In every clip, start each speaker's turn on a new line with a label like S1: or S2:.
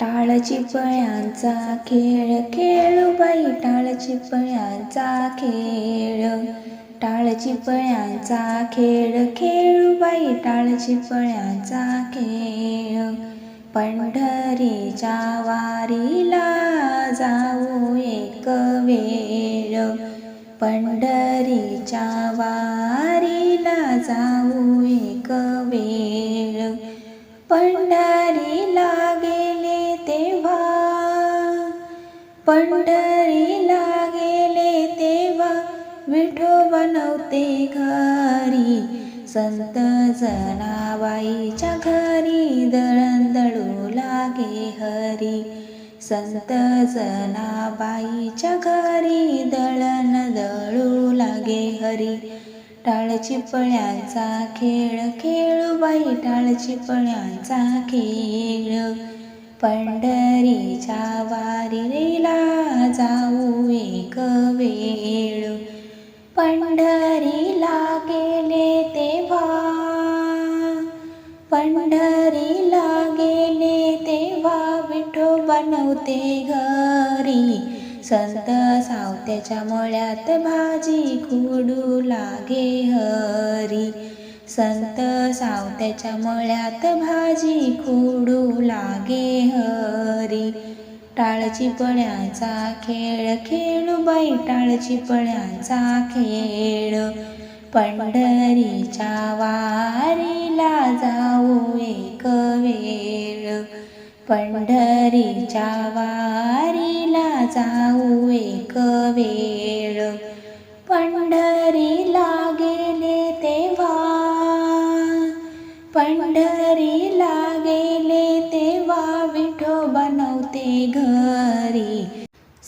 S1: टाळची पळ्यांचा खेळ खेळू बाई टाळची पळ्यांचा खेळ. टाळची पळ्यांचा खेळ खेळू बाई टाळची पळ्यांचा खेळ. पंढरीच्या वारीला जाऊ एक वेळ. पंढरीच्या वारीला जाऊ एक वेळ. पंढ विठो बनवते घरी. संत जनाबाईच्या घरी दळण दळू लागे हरी. संत जनाबाईच्या घरी दळण दळू लागे हरी. टाळ चिपळ्यांचा खेळ खेळू बाई टाळ चिपळ्यांचा खेळ. पंढरीच्या वारीला जाऊ पंढरीला गेले तेव्हा. पंढरीला गेले तेव्हा विठो बनवते घरी. संत सावत्याच्या मळ्यात भाजी खुडू लागे हरी. संत सावत्याच्या मळ्यात भाजी खुडू लागे हरी. टाळची चिपळ्यांचा खेळ खेळू बाई टाळची चिपळ्यांचा खेळ. पंढरीच्या वारीला जाऊ एक वेळ. पंढरीच्या वारीला जाऊ एक वेळ. पंढरीला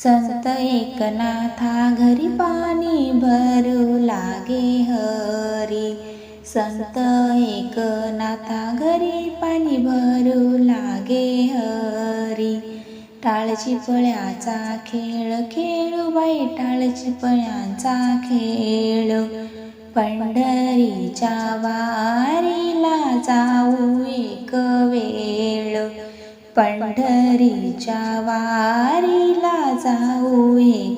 S1: संत एकनाथा घरी पाणी भरू लागे हरी. संत एकनाथा घरी पाणी भरू लागे हरी. टाळची पळ्याचा खेळ खेळू बाई टाळची पळ्याचा खेळ. पंढरीच्या वारीला जाऊ एक वेळ. पंढरीच्या वारी जाऊ एक वेळ